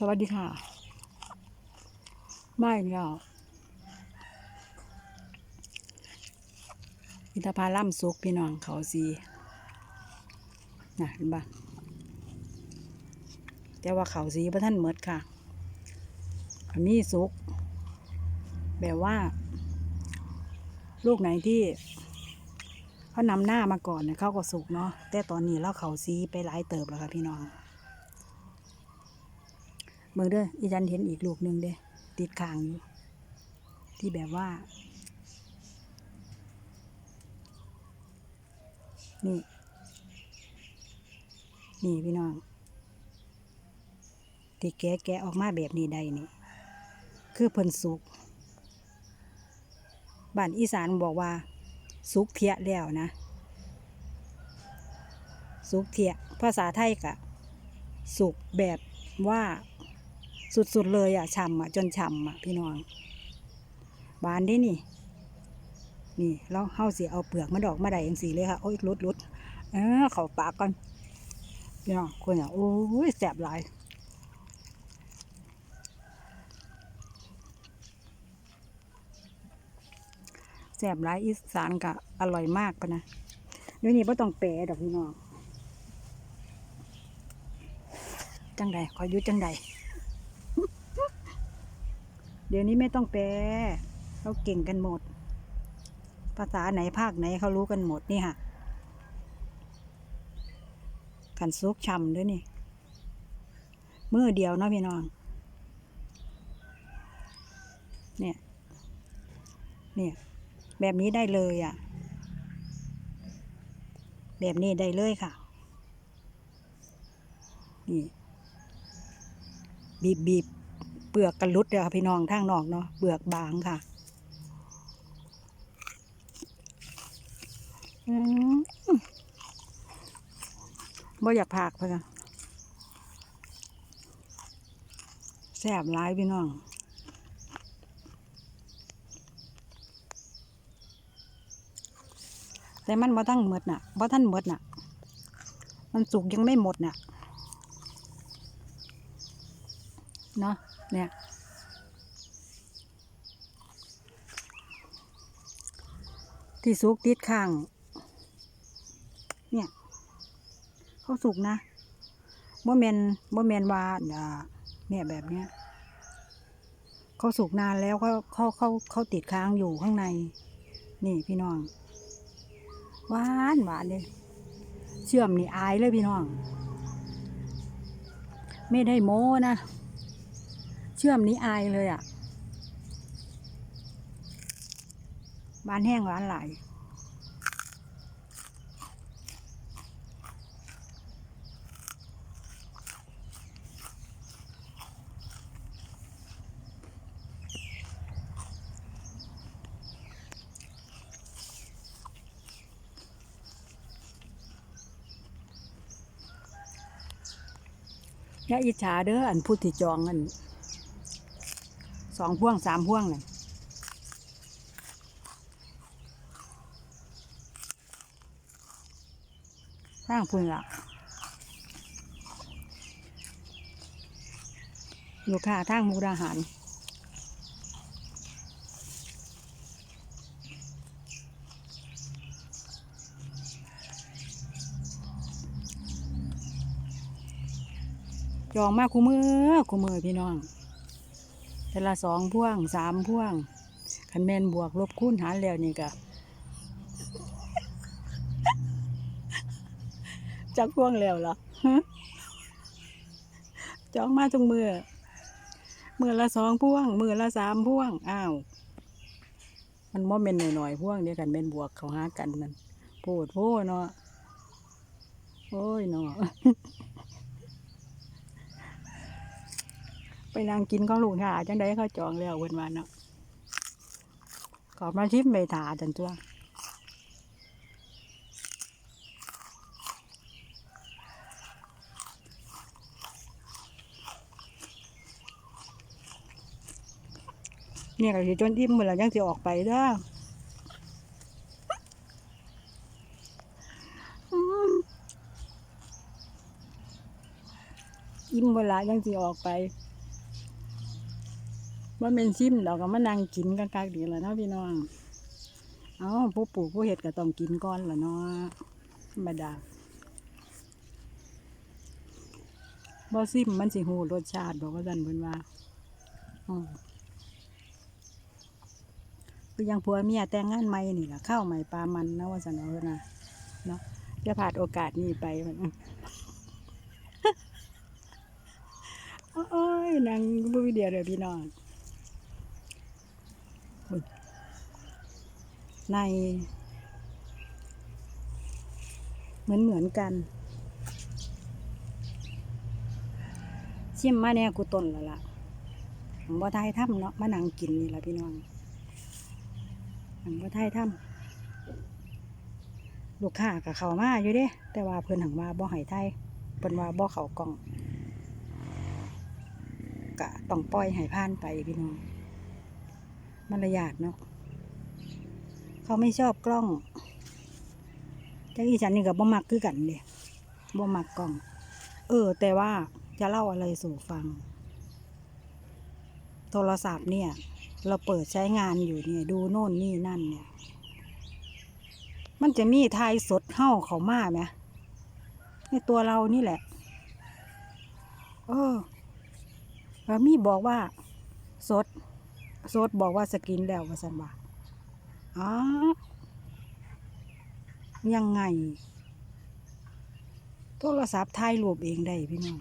สวัสดีค่ะไม่เงาอินทผลัมสุกพี่น้องเขาสีนะเห็นปะแต่ว่าเขาสีพระท่านเมดค่ะอันนี้สุก แบบว่า ลูกไหนที่เขานำหน้ามาก่อนเนี่ยเขาก็สุกเนาะแต่ตอนนี้เราเขาซีไปหลายเติบแล้วค่ะพี่น้อง เบิ่งเด้ออีจันเห็นอีกลูกหนึ่งเด้ติดคางอยู่ ที่แบบว่า นี่ นี่พี่น้องที่แกะแกะออกมาแบบนี้ได้นี่ คือเพิ่นสุกบ้านอีสานบอกว่า สุกเทียแล้วนะ สุกเทียภาษาไทยกะ สุกแบบว่า สุดๆเลยอะฉ่ำอะจนฉ่ำอะพี่น้องบานได้นี่นี่แล้วเฮาสิเอาเปลือกมาดอกมาได้ยังสีเลยค่ะโอ้ยรุดรุดเออเขาปากก่อนพี่น้องคนอะโอ้ยแสบหลายแสบหลายอีสานกะอร่อยมากปะนะเดี๋ยวนี้ไ่ต้องแปรดอกพี่น้องจังใดคอยอยุจังใด เดี๋ยวนี้ไม่ต้องแปลเขาเก่งกันหมด ภาษาไหนภาคไหนเขารู้กันหมดนี่ค่ะกันซุกช่ำด้วยนี่มือเดียวเนาะพี่น้อง เนี่ย เนี่ย แบบนี้ได้เลยอะ แบบนี้ได้เลยค่ะ นี่ บีบบีบ ปลือกกันรุดเด้อค่ะพี่น้องทางนอกเนาะเปลือกบางค่ะอืมบ่อยากพากเพื่อนแซ่บร้ายพี่น้องแต่มันบ่ทั้งหมดน่ะบ่ท่านหมดน่ะ มันสุกยังไม่หมดน่ะ เนาะเนี่ยที่สุกติดข้าง เนี่ยเขาสุกนะบ่แมนบ่แมนว่าเนี่ยแบบเนี้ยเขาสุกนานแล้วเขาเขาเขาเขาติดค้างอยู่ข้างใน นี่พี่น้องหวานหวานเลยเชื่อมนี่อายเลยพี่น้อง ไม่ได้โม้นะ ชื่อมนี้อายเลยอะ่ะบานแห้งหวานไหลายอย่าอิจฉาเด้ออันพูดที่จองอัน สองพ่วงสามพ่วงเลยสร้างพุ่นละอยู่ค่ะทางมุกดาหารจองมากคู่มือคู่มือพี่น้อง แต่ละสองพ่วงสามพ่วงคันแมนบวกลบคูณหารแล้วนี่ก็จักพ่วงแล้วเหรอจองมาทุกมือมือละสองพ่วง มือละสามพ่วง อ้าว มันบ่เป็นหน่อยๆพ่วงเดียวกันเป็นบวกเขาหากันนั่นโพดโพเนาะโอ้ยเนาะ ไปนั่งกินข้าวลูกหาจังได้เขาจองแล้วเวันวันเนาะขอมาชิมใบถาจันตัวเนี่ยก็สิจนอิ่มเมื่อไรยังสิออกไปเด้ออิ่มเวลายังสิออกไป ว่าเป็นซิมดอกก็มานั่งกินกันกากดีแหล้วเนาะพี่น้อง เอาผู้ปลูกผู้เห็ดก็ต้องกินก่อนล่ะเนาะธรรมดาบ่ซิมมันสิหูรสชาติบอกว่าดันเพิ่นว่าอืมคือยังผัวเมียแต่งงานใหม่นี่ล่ะข้าวใหม่ปลามันนะว่าสันเอานะเนาะจะผ่านโอกาสนี้ไปมันโอ้ยนางบุวิเดียวเดี๋ยพี่น้อง ในเหมือนเหมือนกัน ชิมมาเนี่ยกูต้นแล้วล่ะผมว่าไทยถ้ำเนาะมานังกินนี่ล่ะพี่น้องผมว่าไทยถ้ำลูกค้ากับเขามาอยู่เด้ แต่ว่าเพิ่อนหังว่าบ่ให้ไทยเพิ่นว่าบ่เขากล่องกะต้องปล่อยให้ผ่านไปพี่น้อง มารยาทเนาะเขาไม่ชอบกล้องแต่อีฉันนี่กับบ่มักคือกันเด้บ่มักกล้อง เออ แต่ว่าจะเล่าอะไรสู่ฟัง โทรศัพท์เนี่ย เราเปิดใช้งานอยู่เนี่ย ดูโน่นนี่นั่นเนี่ย มันจะมีทายสดเข้าเขามาไหมในตัวเรานี่แหละ เออแล้วมีบอกว่า สด สดบอกว่าสกินแล้วว่าสันว่าอ๋อยังไง โทรศัพท์ถ่ายรูปเองได้พี่น้อง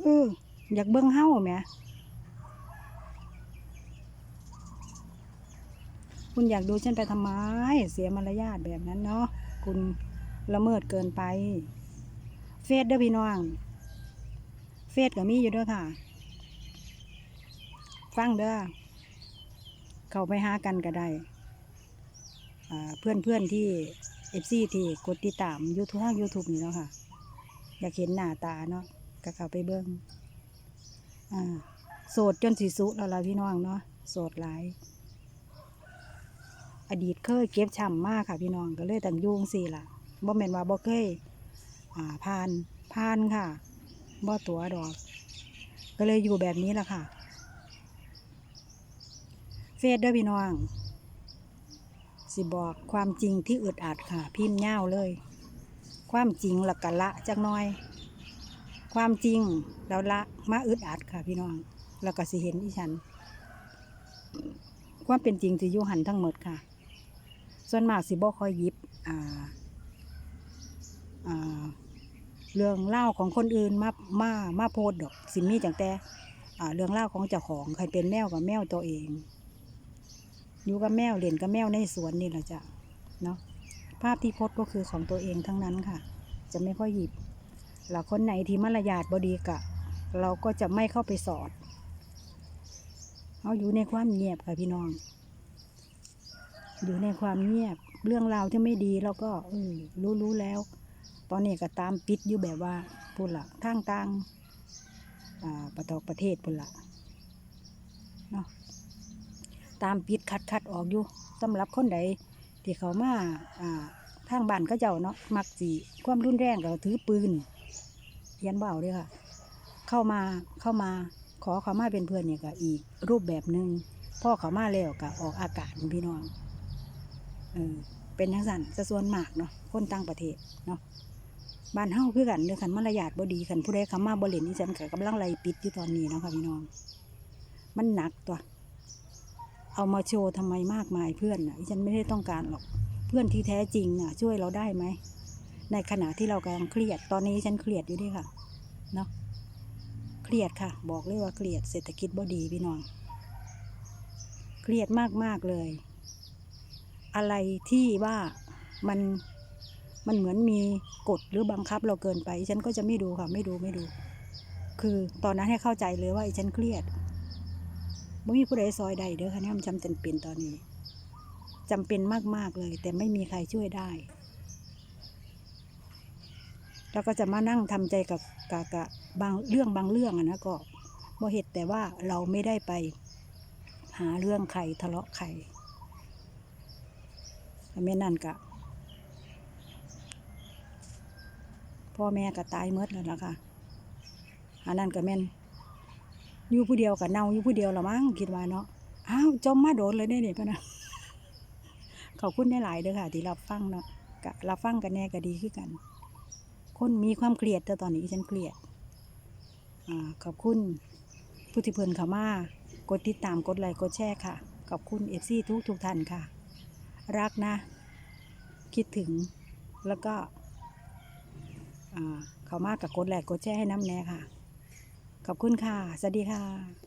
เอออยากเบิ้งเฮ้าไหมคุณอยากดูฉันไปทำไม เสียมารยาทแบบนั้นเนาะคุณละเมิดเกินไป เฟซเด้อพี่น้อง เฟซก็มีอยู่ด้วยค่ะ ฟังเด้อเข้าไปหากันก็ได้เพื่อนเพื่อนที่เอฟซีที่กดติดตามยูทูบทางยูทูบนี่เนาะค่ะ อยากเห็นหน้าตาเนาะก็เข้าไปเบิ้งอ่าโสดจนสีสุแล้วล่ะพี่น้องเนาะโสดหลาย อดีตเคยเก็บช่ำมากค่ะพี่น้องก็เลยต่างยุ่งสิล่ะบ่แม่นว่าบ่เคยอ่าผ่านผ่านค่ะบ่ตัวดอก ก็เลยอยู่แบบนี้แหละค่ะ ฟซเด้อพี่น้อง สิบอกความจริงที่อึดอัดค่ะ พิมพ์เง่าวเลย ความจริงหละกกะละจักน้อย ความจริงแล้วละมาอึดอัดค่ะพี่น้อง แล้วก็สิเห็นอีฉัน ความเป็นจริงสิอยู่หันทั้งหมดค่ะ ส่วนมากสิบ่คอยยิบอ่าอ่าเรื่องเล่าของคนอื่นมามามาโพสต์ดอกสิมีจังแต่เรื่องเล่าของเจ้าของใครเป็นแมวกับแมวตัวเอง อยู่กับแมวเล่นกับแมวในสวนนี่แหละจ้ะเนาะภาพที่โพสต์ก็คือของตัวเองทั้งนั้นค่ะ จะไม่ค่อยหยิบแล้วคนไหนที่มารยาทบดีกะ เราก็จะไม่เข้าไปสอด เอาอยู่ในความเงียบค่ะพี่น้อง อยู่ในความเงียบ เรื่องราวที่ไม่ดีเราก็รู้รู้แล้ว ตอนนี้ก็ตามปิดอยู่แบบว่าพูดละทางต่างอ่าประตอกประเทศพูดละเนาะ ตามปิดคัดคัดออกอยู่สำหรับคนใดที่เขามาอ่าทางบ้านก็เจ้าเนาะมักสีความรุนแรงก็ถือปืนเรียนเบาด้วยค่ะ เข้ามาเข้ามาขอเขามาเป็นเพื่อนเนี่ยก็อีกรูปแบบหนึ่งพ่อเขามาแล้วก็ออกอากาศพี่น้องเออเป็นทั้งสันจะส่วนมากเนาะคนต่างประเทศเนาะบ้านเฮาคือกันเด้อคันมารยาทบ่ดีคันผู้ใดเขามาบ่เล่นนี่ฉันก็กำลังไล่ปิดอยู่ตอนนี้เนาะค่ะพี่น้อง มันหนักตัว เอามาโชว์ทำไมมากมายเพื่อนน่ะฉันไม่ได้ต้องการหรอก เพื่อนที่แท้จริงน่ะ ช่วยเราได้ไหม ในขณะที่เรากำลังเครียด ตอนนี้ฉันเครียดอยู่ด้วยค่ะ เนาะ เครียดค่ะ บอกเลยว่าเครียด เศรษฐกิจบ่ดีพี่น้อง เครียดมากๆเลย อะไรที่ว่ามันมันเหมือนมีกฎหรือบังคับเราเกินไป ฉันก็จะไม่ดูค่ะ ไม่ดูไม่ดู คือตอนนั้นให้เข้าใจเลยว่าไอ้ฉันเครียด บ่มีผู้ใดซอยใดเด้อค่ะนี่มันจำเป็นตอนนี้จำเป็นมาก ๆ เลย แต่ไม่มีใครช่วยได้ แล้วก็จะมานั่งทำใจกับกะกะบางเรื่องบางเรื่องอะนะก็บ่เหตุแต่ว่าเราไม่ได้ไป หาเรื่องใครทะเลาะใครถ้าแม่นั่นกะพ่อแม่ก็ตายเมดแล้วล่ะค่ะอันนั้นก็แม่น อยู่ผู้เดียวกับเน่าอยู่ผู้เดียวละมั้งคิดว่าเนาะอ้าวจมมาโดนเลยเนี่ยเนี่พะนะขอบคุณได้หลายเด้อค่ะ ที่รับฟังเนาะกะรับฟังกันแน่ก็ดีขึ้นกัน คนมีความเครียดแต่ตอนนี้ฉันเครียดอ่าขอบคุณผู้ที่เพิ่อนเขามากดติดตามกดไลค์กดแชร์ค่ะ ขอบคุณเอฟซีทุกทุกท่านค่ะ รักนะ คิดถึงแล้วก็เขามากกับกดไลค์กดแชร์ให้น้ำแน่ค่ะ ขอบคุณค่ะ สวัสดีค่ะ